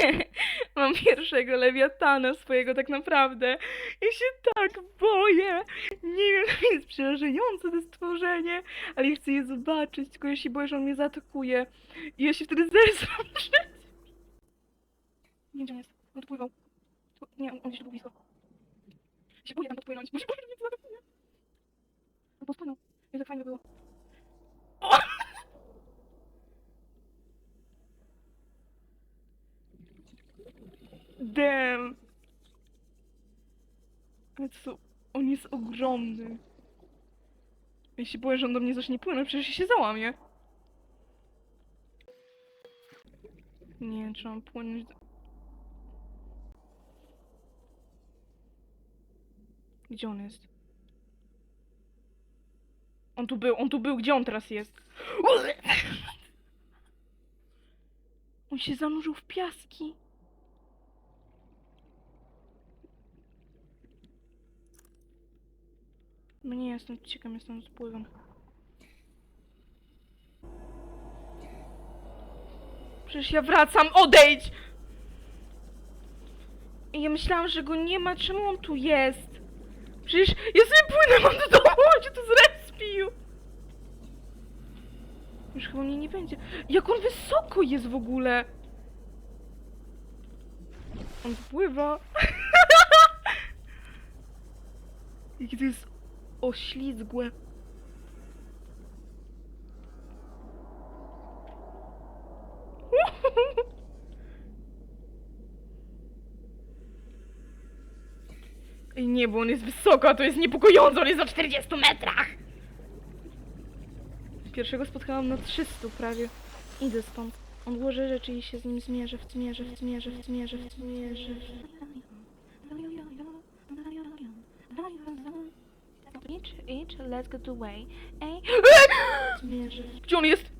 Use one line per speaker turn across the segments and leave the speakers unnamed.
Mam pierwszego lewiatana swojego tak naprawdę. Ja się tak boję. Nie wiem, to jest przerażające to stworzenie, ale ja chcę je zobaczyć, tylko ja się boję, że on mnie zaatakuje. I ja się wtedy zesram przed... Nie gdzie on jest. On odpływał. Tu- Nie, on gdzieś tu blisko. Się boję tam podpłynąć. Może boję, że mnie zaatakuje. On podpłynął. Jezu, jak fajnie by było. O! Damn. Ale co? On jest ogromny. Ja się boję, że on do mnie zacznie płynąć, przecież się załamie. Nie wiem, czy mam płynąć do... Gdzie on jest? On tu był, on tu był, gdzie on teraz jest? On się zanurzył w piaski. No nie, jestem ciekaw, jestem z pływem. Przecież ja wracam, odejdź! I ja myślałam, że go nie ma, czemu on tu jest? Przecież ja sobie płynę, mam do domu, on się tu zrespił! Już chyba mnie nie będzie. Jak on wysoko jest w ogóle! On pływa. Jakie to jest oślizgłe. Ej, nie, bo on jest wysoko, to jest niepokojące, on jest na 40 metrach! Pierwszego spotkałam na 300 prawie. Idę stąd. Odłożę rzeczy i się z nim zmierzę, zmierzę, zmierzę, zmierzę, zmierzę. Idź, idź, let's get away. Ej! Zmierzę. Gdzie on jest?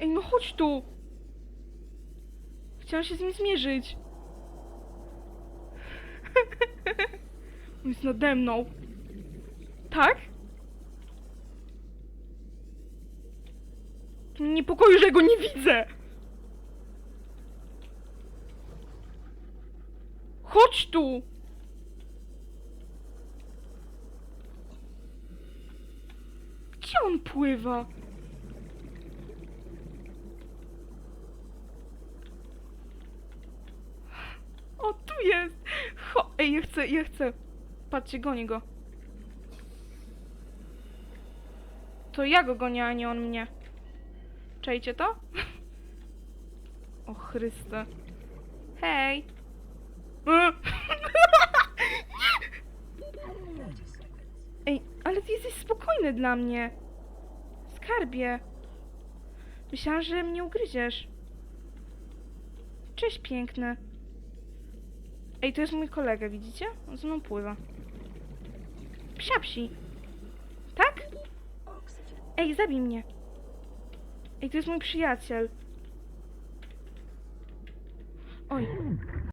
Ej, no chodź tu! Chciałam się z nim zmierzyć. On jest nade mną. Tak? Niepokoi, że go nie widzę. Chodź tu! Gdzie on pływa? O, tu jest! Cho Ej, ja chcę, ja chcę. Patrzcie, gonię go. To ja go gonię, a nie on mnie. Czajcie to? O Chryste. Hej! Ej, ale ty jesteś spokojny dla mnie. Skarbie. Myślałam, że mnie ugryziesz. Cześć, piękny. Ej, to jest mój kolega, widzicie? On ze mną pływa. Psiapsi. Ej, zabij mnie. Ej, to jest mój przyjaciel. Oj.